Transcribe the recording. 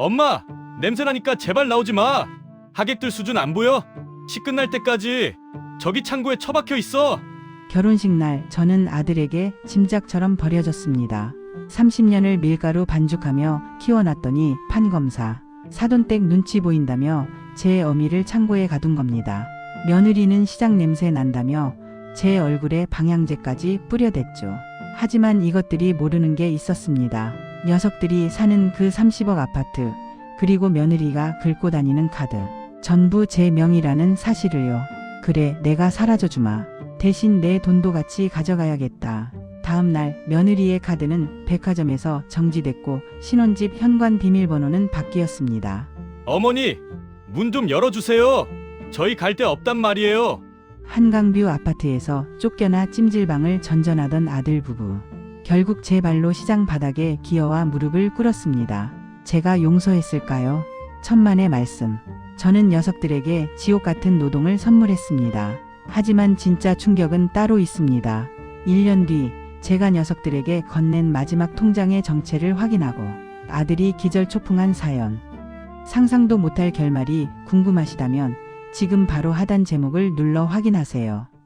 엄마, 냄새나니까 제발 나오지 마. 하객들 수준 안 보여? 시 끝날 때까지 저기 창고에 처박혀 있어. 결혼식 날 저는 아들에게 짐작처럼 버려졌습니다. 30년을 밀가루 반죽하며 키워놨더니 판검사, 사돈댁 눈치 보인다며 제 어미를 창고에 가둔 겁니다. 며느리는 시장 냄새 난다며 제 얼굴에 방향제까지 뿌려댔죠. 하지만 이것들이 모르는 게 있었습니다. 녀석들이 사는 그 30억 아파트, 그리고 며느리가 긁고 다니는 카드. 전부 제 명의라는 사실을요. 그래, 내가 사라져 주마. 대신 내 돈도 같이 가져가야겠다. 다음 날 며느리의 카드는 백화점에서 정지됐고 신혼집 현관 비밀번호는 바뀌었습니다. 어머니, 문 좀 열어주세요. 저희 갈 데 없단 말이에요. 한강뷰 아파트에서 쫓겨나 찜질방을 전전하던 아들 부부. 결국 제 발로 시장 바닥에 기어와 무릎을 꿇었습니다. 제가 용서했을까요? 천만의 말씀. 저는 녀석들에게 지옥 같은 노동을 선물했습니다. 하지만 진짜 충격은 따로 있습니다. 1년 뒤 제가 녀석들에게 건넨 마지막 통장의 정체를 확인하고 아들이 기절초풍한 사연. 상상도 못할 결말이 궁금하시다면 지금 바로 하단 제목을 눌러 확인하세요.